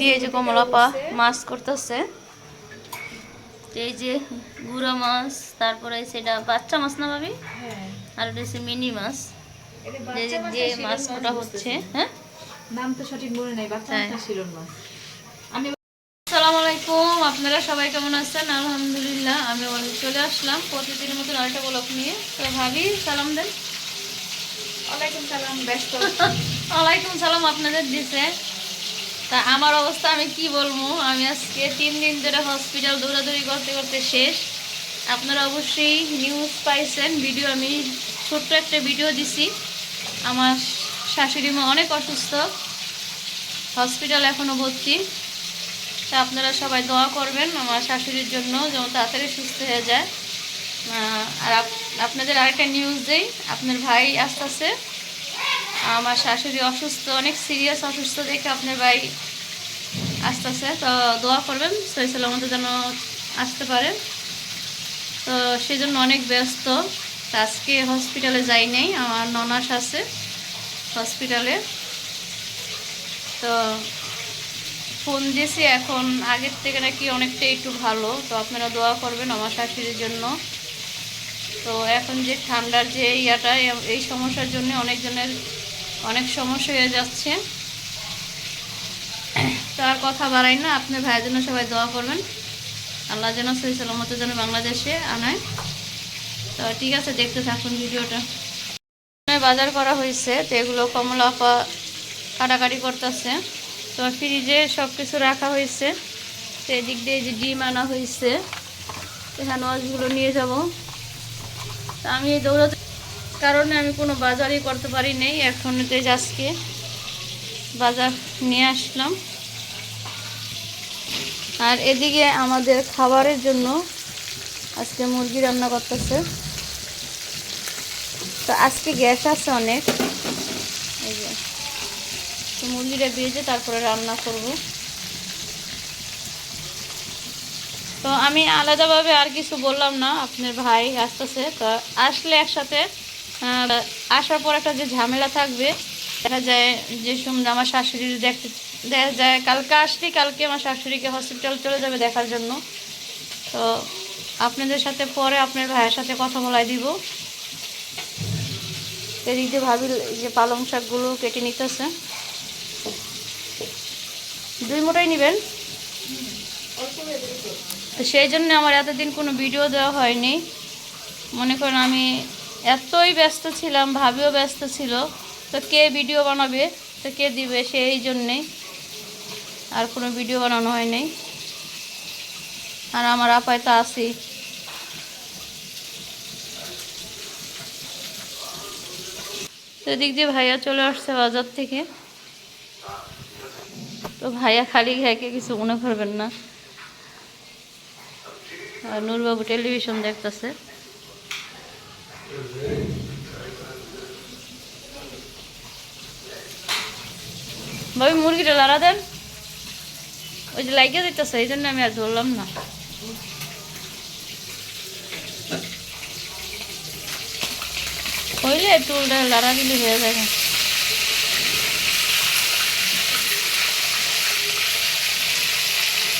দিয়ে এই যে কমলাপা মাছ করতেছে। এই যে গুঁড়া মাছ তারপরে সেটা বাচ্চা মাছ না ভাবি? হ্যাঁ। আর এটা হচ্ছে মিনি মাছ। যে মাছ কোটা হচ্ছে হ্যাঁ? নাম তো সঠিক মনে নাই বাচ্চা হ্যাঁ। মাছটা আমি আসসালামু আলাইকুম আপনারা সবাই কেমন আছেন? আলহামদুলিল্লাহ আমি চলে আসলাম প্রতিদিনের মতন আরেকটা ব্লক নিয়ে। তো ভাবি সালাম দেন। ওয়ালাইকুম সালাম ব্যস্ত ওয়ালাইকুম সালাম আপনাদের দিছে? তা আমার অবস্থা, আমি কি বলব? আমি আজকে তিন দিন ধরে হসপিটাল দৌড়াদৌড়ি করতে করতে শেষ। আপনারা অবশ্যই নিউজ পাইছেন ভিডিও আমি ছোট্ট একটা ভিডিও দিছি। আমার শাশুড়ি মা অনেক অসুস্থ হসপিটাল এখনও ভর্তি। তা আপনারা সবাই দোয়া করবেন আমার শাশুড়ির জন্য যেমন তাড়াতাড়ি সুস্থ হয়ে যায়। আর আপ- আপনাদের আরেকটা নিউজ দেই, আপনার ভাই আসতেছে আমার শাশুড়ি অসুস্থ, অনেক সিরিয়াস অসুস্থ দেখে আপনার ভাই আসতেছে। তো দোয়া করবেন সই সালামতে যেন আসতে পারে। তো সেই জন্য অনেক ব্যস্ত। আজকে হসপিটালে যাই নাই, আমার ননাস আছে হসপিটালে তো ফোন দিয়েছি, এখন আগের থেকে নাকি অনেকটা একটু ভালো। তো আপনারা দোয়া করবেন আমার শাশুড়ির জন্য। তো এখন যে ঠান্ডার যে ইয়াটা, এই সমস্যার জন্য অনেকজনের অনেক সমস্যা হয়ে যাচ্ছে। তার কথা বাড়াই না, আপনি ভাইয়ের জন্য সবাই দোয়া করবেন। আল্লাহ যেন সহি সালামত যেন বাংলাদেশে আনায়। তো ঠিক আছে, দেখতে থাকুন ভিডিওটা। বাজার করা হয়েছে, তো এগুলো কমলা আপা কাটাকাটি করতেছে। তো ফ্রিজে সব কিছু রাখা হয়েছে। তো এদিক দিয়ে যে ডিম আনা হয়েছে। এখানে মাছগুলো নিয়ে যাব। তা আমি এই দৌড়াতে কারণে আমি কোনো বাজারই করতে পারি নাই এখন আজকে বাজার নিয়ে আসলাম। আর এদিকে আমাদের খাবারের জন্য আজকে মুরগি রান্না করতেছে। তো আজকে গ্যাস আছে অনেক। এই যে, তো মুরগিটা ভেজে তারপরে রান্না করব। তো আমি আলাদাভাবে আর কিছু বললাম না, আপনার ভাই আসতেছে। তো আসলে একসাথে আসার পর একটা যে ঝামেলা থাকবে, দেখা যায় যে সময় আমার শাশুড়ি দেখতে দেখা যায় কালকে আসলে, কালকে আমার শাশুড়িকে হসপিটাল চলে যাবে দেখার জন্য। তো আপনাদের সাথে পরে আপনার ভাইয়ের সাথে কথা বলাই দিব। এদিক দিয়ে ভাবি যে পালং শাকগুলো কেটে নিতেছে। দুই মোটাই নেবেন? সেই জন্য আমার এতদিন কোনো ভিডিও দেওয়া হয়নি। মনে করেন আমি এতই ব্যস্ত ছিলাম, ভাবিও ব্যস্ত ছিল, তো কে ভিডিও বানাবে, তো কে দিবে, সেই জন্যেই আর কোনো ভিডিও বানানো হয় নাই। আর আমার আপায় তো আছি। তো এদিক দিয়ে ভাইয়া চলে আসছে বাজার থেকে। তো ভাইয়া খালি খাইকে কিছু মনে করবেন না। আর নূরবাবু টেলিভিশন দেখতেছে। ভাবি মুরগিটা লাড়া দেন ওই যে লাগিয়ে দিতেছে এই জন্য আমি আর ধরলাম না। হইলে টুলটা লাড়া দিলে হয়ে যাবে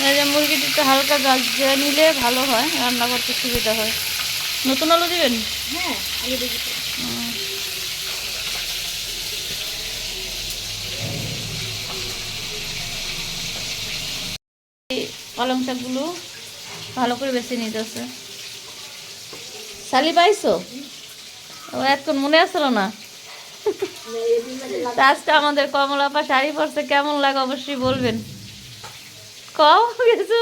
এই যে মুরগিটি একটু হালকা গাছ দিয়ে নিলে ভালো হয় রান্না করতে সুবিধা হয়। নতুন আলু দিবেন? হ্যাঁ আগে দেখি তো। হুম। এই পালং শাকগুলো ভালো করে বেছে নিতেছে। শালি পাইছো? এতক্ষণ মনে আসলো না। আজকে আমাদের কমলাপা শাড়ি পরছে, কেমন লাগে অবশ্যই বলবেন। কও কিছু?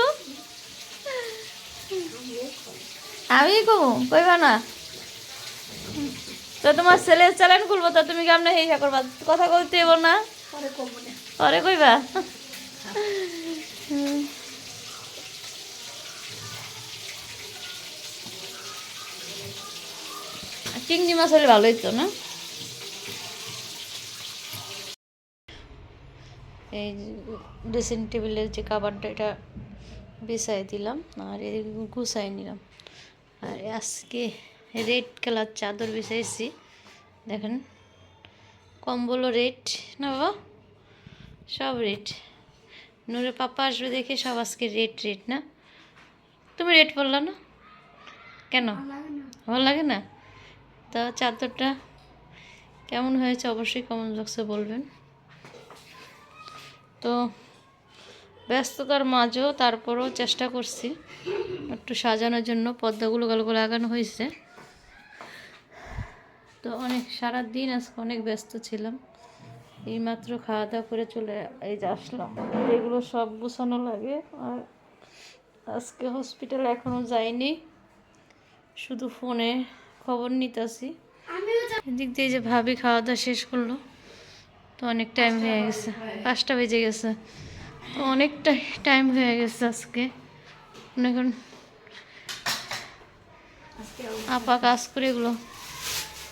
আমি কমু, কইবা না। তো তোমার ছেলের চ্যালেঞ্জ খুলবো তো তুমি কেমন হিসা করবা? কথা কমবো না। পরে কইবা। চিংড়ি মাছ হলে ভালো তো না? এই ড্রেসিং টেবিলের যে কাবারটা এটা বিছাই দিলাম আর এদিকে গুছাই নিলাম। আর আজকে রেড কালার চাদর বিছাইছি। দেখেন কম্বলও রেড না বাবা? সব রেড। নূরের পাপা আসবে দেখে সব আজকে রেট রেট না? তুমি রেট বললা না? কেন? ভালো লাগে না? তা চাদরটা কেমন হয়েছে অবশ্যই কমেন্ট বক্সে বলবেন। তো ব্যস্ততার মাঝেও তারপরেও চেষ্টা করছি একটু সাজানোর জন্য, পদ্মাগুলো গল্প লাগানো হয়েছে। তো অনেক সারা দিন আজকে অনেক ব্যস্ত ছিলাম। এইমাত্র খাওয়া দাওয়া করে চলে এই যে আসলাম। এগুলো সব গুছানো লাগে। আর আজকে হসপিটাল এখনও যাইনি। শুধু ফোনে খবর নিতেছি। এদিক দিয়ে যে ভাবি খাওয়া দাওয়া শেষ করল তো অনেক টাইম হয়ে গেছে। পাঁচটা বেজে গেছে। তো অনেকটা টাইম হয়ে গেছে আজকে। মনে করুন আপা কাজ করে এগুলো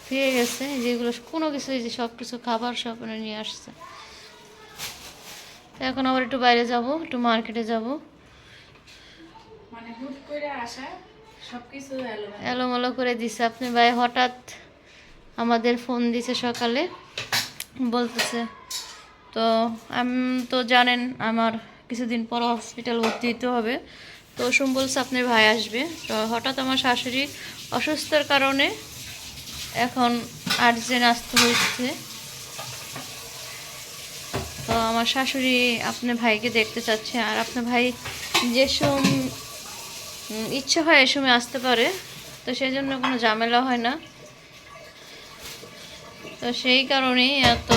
ফিরে গেছে যেগুলো কোনো কিছু যে সব কিছু খাবার সব এনে নিয়ে আসছে। তো এখন আবার একটু বাইরে যাব একটু মার্কেটে যাব। মানে হুট করে আসা এলোমেলো। করে দিছে। আপনি ভাই হঠাৎ আমাদের ফোন দিছে সকালে বলতেছে তো আমি তো জানেন আমার কিছুদিন পর হসপিটাল ভর্তি হতে হবে। তো সোম বলছে আপনার ভাই আসবে। তো হঠাৎ আমার শাশুড়ি অসুস্থর কারণে এখন আর্জেন্ট আসতে হয়েছে তো আমার শাশুড়ি আপনার ভাইকে দেখতে চাচ্ছে। আর আপনার ভাই যে সোম উম, ইচ্ছে হয় এই সময় আসতে পারে। তো সেই জন্য কোনো ঝামেলা হয় না। তো সেই কারণেই এত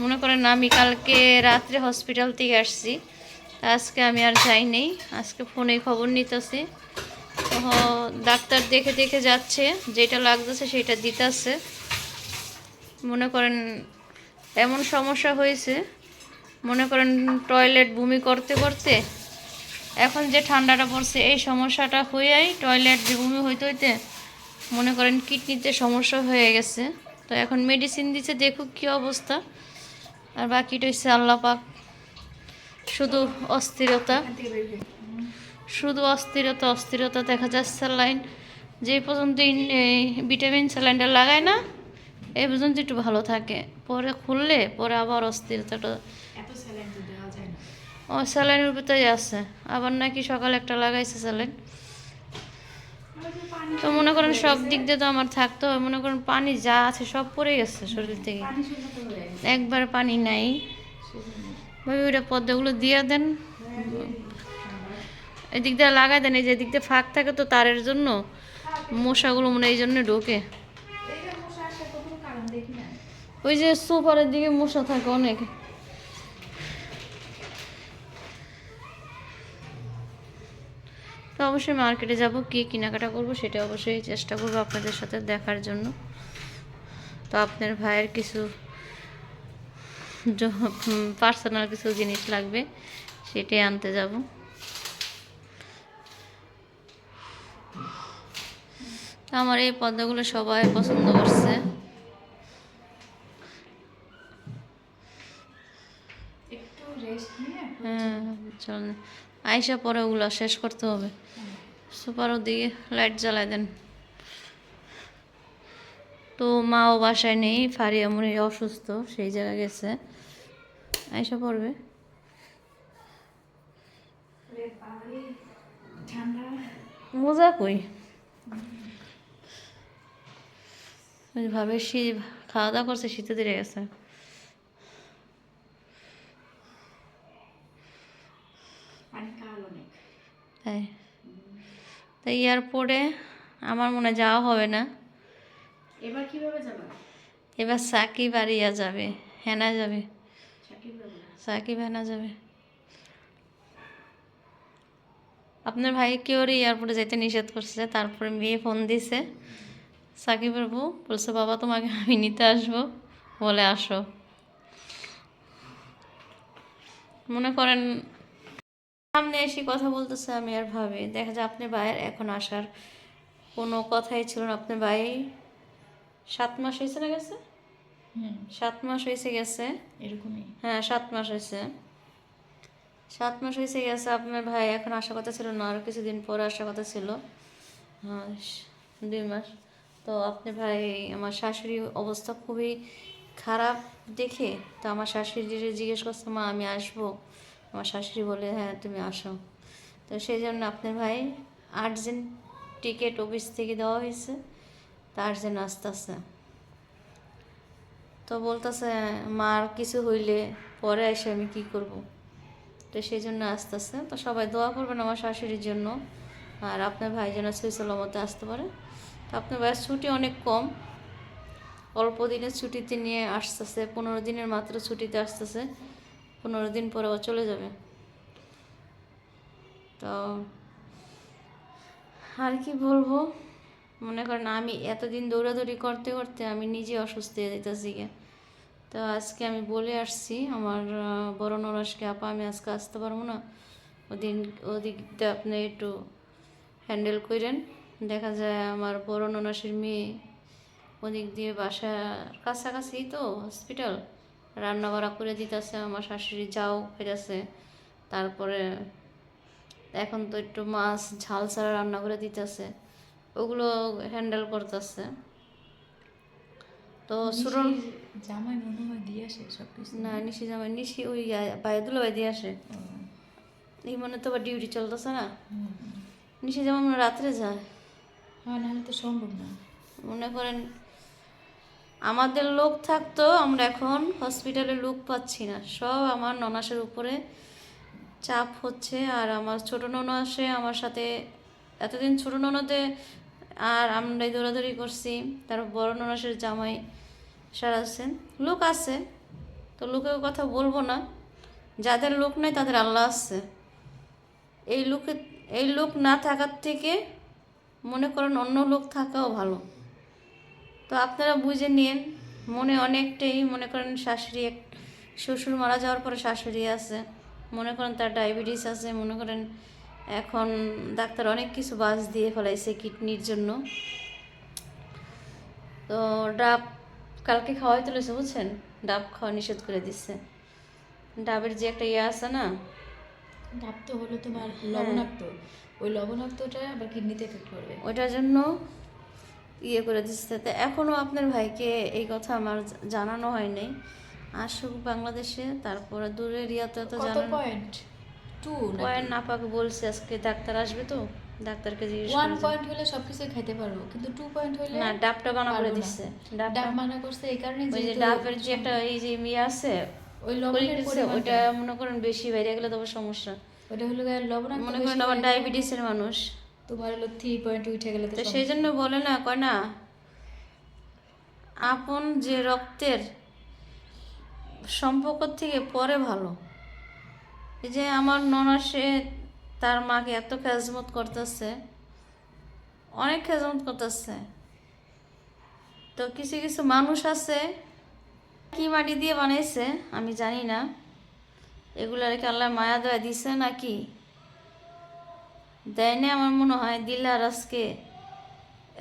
মনে করেন আমি কালকে রাত্রে হসপিটাল থেকে আসছি। আজকে আমি আর যাইনি আজকে ফোনে খবর নিতেছি। ডাক্তার দেখে দেখে যাচ্ছে, যেটা লাগতেছে সেটা দিতেছে। মনে করেন এমন সমস্যা হয়েছে। মনে করেন টয়লেট বমি করতে করতে এখন যে ঠান্ডাটা পড়ছে, এই সমস্যাটা হয়েই টয়লেট যে হইতে হইতে মনে করেন কিডনিতে সমস্যা হয়ে গেছে। তো এখন মেডিসিন দিচ্ছে দেখুক কী অবস্থা। আর বাকিটা হচ্ছে আল্লাপাক শুধু অস্থিরতা। শুধু অস্থিরতা অস্থিরতা দেখা যাচ্ছে স্যালাইন যে পর্যন্ত ভিটামিন স্যালাইনটা লাগায় না এই পর্যন্ত একটু ভালো থাকে। পরে খুললে, পরে আবার অস্থিরতাটা ও, স্যালাইনের ভিতরে আছে। আবার নাকি সকালে একটা লাগাইছে স্যালাইন। তো মনে করেন সব দিক দিয়ে তো আমার থাকতে হবে মনে করেন পানি যা আছে সব পড়ে গেছে শরীর থেকে। হয়ে একবার পানি নাই। ভাবি, ওইটা পদ্মাগুলো দিয়ে দেন। এদিক দিয়ে লাগাই দেন, এই যে এদিক দিয়ে ফাঁক থাকে তো তারের জন্য। মশাগুলো মনে হয় এই জন্য ঢোকে। ওই যে সোফারের দিকে মশা থাকে অনেক। তো অবশ্যই মার্কেটে যাব, কি কেনাকাটা করব সেটা অবশ্যই চেষ্টা করব আপনাদের সাথে দেখার জন্য। তো আপনার ভাইয়ের কিছু পার্সোনাল কিছু জিনিস লাগবে, সেটাই আনতে যাব। আমার এই পদ্মাগুলো সবাই পছন্দ করছে একটু রেস্ট নিয়ে হ্যাঁ চল। আইসা পরে ওগুলো শেষ করতে হবে। সুপারও দিয়ে লাইট জ্বালাই দেন। তো মাও বাসায় নেই ফারিয়া মনে হয় অসুস্থ সেই জায়গায় গেছে। আইসা পড়বে। মজা কই? ভাবে শীত খাওয়া দাওয়া করছে শীতে দিয়ে গেছে পানি কাল অনেক তাই। তাই এয়ারপোর্টে আমার মনে যাওয়া হবে না। এবার কীভাবে যাবা? এবার সাকিব আর ইয়া যাবে হেনা যাবে। সাকিব সাকিব হেনা যাবে। আপনার ভাই কেউ এয়ারপোর্টে যেতে নিষেধ করছে? তারপরে মেয়ে ফোন দিছে। সাকিবের বউ বলছে বাবা তোমাকে আমি নিতে আসব। বলে আসো। মনে করেন সামনে এসে কথা বলতেছে আমি আর ভাবি। দেখা যায় আপনার ভাইয়ের এখন আসার কোনো কথাই ছিল না। আপনার ভাই সাত মাস হয়েছে না গেছে? সাত মাস হয়েছে গেছে। এরকমই। হ্যাঁ সাত মাস হয়েছে। সাত মাস হয়েছে গেছে আপনার ভাই এখন আসার কথা ছিল না আরও কিছুদিন পরে আসার কথা ছিল। হ্যাঁ দুই মাস। তো আপনার ভাই আমার শাশুড়ি অবস্থা খুবই খারাপ দেখে তো আমার শাশুড়িরে জিজ্ঞেস করছে মা আমি আসব? আমার শাশুড়ি বলে হ্যাঁ তুমি আসো। তো সেই জন্য আপনার ভাই আর্জেন্ট টিকিট অফিস থেকে দেওয়া হয়েছে। তা আর্জেন্ট আসতেছে তো বলতেছে মার কিছু হইলে পরে এসে আমি কি করব? তো সেই জন্য আসতেছে তো সবাই দোয়া করবেন আমার শাশুড়ির জন্য। আর আপনার ভাই যেন সুইসলামতে আসতে পারে। তো আপনার ভাইয়ের ছুটি অনেক কম। অল্প দিনের ছুটিতে নিয়ে আসতেছে, পনেরো দিনের মাত্র ছুটিতে আসতেছে। পনেরো দিন পরে ও চলে যাবে। তো আর কি বলব? মনে করেন আমি এতদিন দৌড়াদৌড়ি করতে করতে আমি নিজে অসুস্থ হয়ে যেতেছি গে তো আজকে আমি বলে আসছি, আমার বড় নরাসকে, আপা, আমি আজকে আসতে পারব না। ওদিন, ওদিকটা আপনি একটু হ্যান্ডেল করেন দেখা যায় আমার বড় ননাসের মেয়ে ওদিক দিয়ে বাসার কাছাকাছি তো হসপিটাল রান্না বাড়া করে দিতেছে আমার শাশুড়ি যাও ফেরেছে তারপরে এখন তো একটু মাছ ঝাল ছাড়া রান্না করে দিতেছে ওগুলো হ্যান্ডেল করতেছে। তো সুরল নিশির জামাই মনে হয় দিয়ে আসে সব কিছু না নিশি জামাই নিশি ওই বায়ুদুলো বাই দিয়ে আসে। এই মনে তো আবার ডিউটি চলতেছে না। নিশি জামা মনে হয় রাত্রে যায়। হ্যাঁ নাহলে তো সম্ভব না। মনে করেন আমাদের লোক থাকতো, আমরা এখন হসপিটালে লোক পাচ্ছি না। সব আমার ননাসের উপরে চাপ হচ্ছে আর আমার ছোট ননাসে আমার সাথে। এতদিন ছোট ননদে আর আমরাই দৌড়াদৌড়ি করছি তার বড় ননাসের জামাই সারাছেন লোক আছে, তো লোকের কথা বলব না। যাদের লোক নেই তাদের আল্লাহ আছে। এই লোকে, এই লোক না থাকার থেকে মনে করেন অন্য লোক থাকাও ভালো। তো আপনারা বুঝে নিন মনে অনেকটাই মনে করেন শাশুড়ি এক শ্বশুর মারা যাওয়ার পরে শাশুড়ি আছে মনে করেন তার ডায়াবেটিস আছে মনে করেন এখন ডাক্তার অনেক কিছু বাস দিয়ে ফেলাইছে কিডনির জন্য। তো ডাব কালকে খাওয়াই তুলেছে বুঝছেন? ডাব খাওয়া নিষেধ করে দিচ্ছে ডাবের যে একটা ইয়ে আছে না? ডাব তো হলো তোমার লবণাক্ত। ওই লবণাক্তটা আবার কিডনিতে এফেক্ট করবে। ওইটার জন্য ইয়ে করে দিচ্ছে। তো এখনও আপনার ভাইকে এই কথা আমার জানানো হয় নাই আসুক বাংলাদেশে তারপরে দূরে ইয়াতে তো জানানো। পয়েন্ট টু পয়েন্ট নাপাক বলছে আজকে ডাক্তার আসবে তো ডাক্তারকে জিজ্ঞেস ওয়ান পয়েন্ট হলে সবকিছু খাইতে পারব কিন্তু টু পয়েন্ট হলে না ডাবটা বানা করে দিচ্ছে ডাব মানা করছে এই কারণে যে ডাবের যে একটা এই যে ইয়ে আছে ওই করে লবণের ওইটা মনে করেন বেশি বাইরে গেলে তবে সমস্যা। ওটা হলো লবণাক্ত মনে করেন আবার ডায়াবেটিসের মানুষ। তোমার হলো থ্রি পয়েন্ট উঠে গেলে তো সেই জন্য বলে না কয় না আপন যে রক্তের সম্পর্ক থেকে পরে ভালো। এই যে আমার ননাসে তার মাকে এত খেজমত করতেছে অনেক খেজমত করতেছে। তো কিছু কিছু মানুষ আছে কি মাটি দিয়ে বানাইছে আমি জানি না। এগুলো আর কি আল্লাহ মায়া দেওয়া দিছে নাকি? দেয় না আমার মনে হয়, দিলে আর আজকে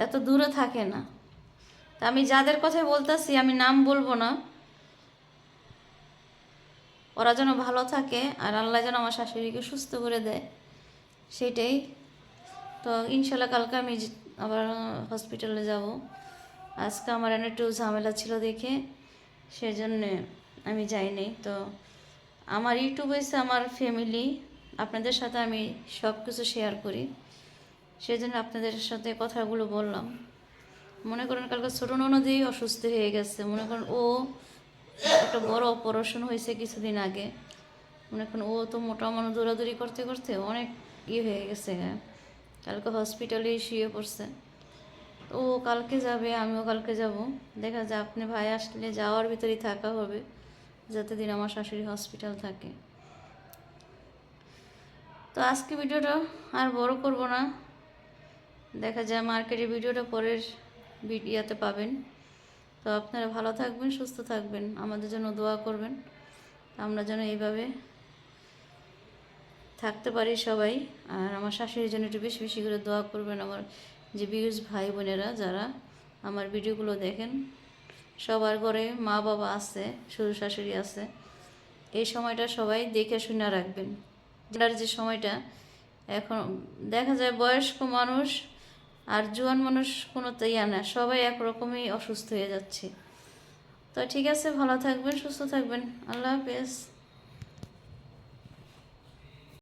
এত দূরে থাকে না। তা আমি যাদের কথাই বলতেছি, আমি নাম বলব না। ওরা যেন ভালো থাকে আর আল্লাহ যেন আমার শাশুড়িকে সুস্থ করে দেয়, সেটাই। তো ইনশাল্লাহ কালকে আমি আবার হসপিটালে যাব। আজকে আমার একটু ঝামেলা ছিল দেখে, সেজন্যে আমি যাইনি। তো আমার ইউটিউব হয়েছে আমার ফ্যামিলি। আপনাদের সাথে আমি সব কিছু শেয়ার করি। সেজন্য আপনাদের সাথে কথাগুলো বললাম। মনে করেন কালকে ছোটো ননদেই অসুস্থ হয়ে গেছে। মনে করেন ও একটা বড় অপারেশন হয়েছে কিছুদিন আগে। মনে করেন ও তো মোটা মানুষ দৌড়াদৌড়ি করতে করতে অনেক ইয়ে হয়ে গেছে। কালকে হসপিটালে শুয়ে পড়ছে। ও কালকে যাবে, আমিও কালকে যাব। দেখা যায় আপনি ভাই আসলে যাওয়ার ভিতরেই থাকা হবে যতদিন আমার শাশুড়ি হসপিটাল থাকে। তো আজকে ভিডিওটা আর বড় করব না। দেখা যায় মার্কেটের ভিডিওটা পরের ভিডিওতে পাবেন। তো আপনারা ভালো থাকবেন, সুস্থ থাকবেন। আমাদের জন্য দোয়া করবেন। আমরা যেন এইভাবে থাকতে পারি সবাই। আর আমার শাশুড়ির জন্য একটু বেশি বেশি করে দোয়া করবেন আমার যে বিউজ ভাই বোনেরা যারা আমার ভিডিওগুলো দেখেন। সবার ঘরে মা বাবা আছে, শ্বশুর শাশুড়ি আছে। এই সময়টা সবাই দেখে শুনে রাখবেন। যার যে সময়টা, এখন দেখা যায় বয়স্ক মানুষ আর জুয়ান মানুষ কোনো ইয়া না, সবাই একরকমই অসুস্থ হয়ে যাচ্ছে। তো ঠিক আছে, ভালো থাকবেন, সুস্থ থাকবেন। আল্লাহ হাফেজ।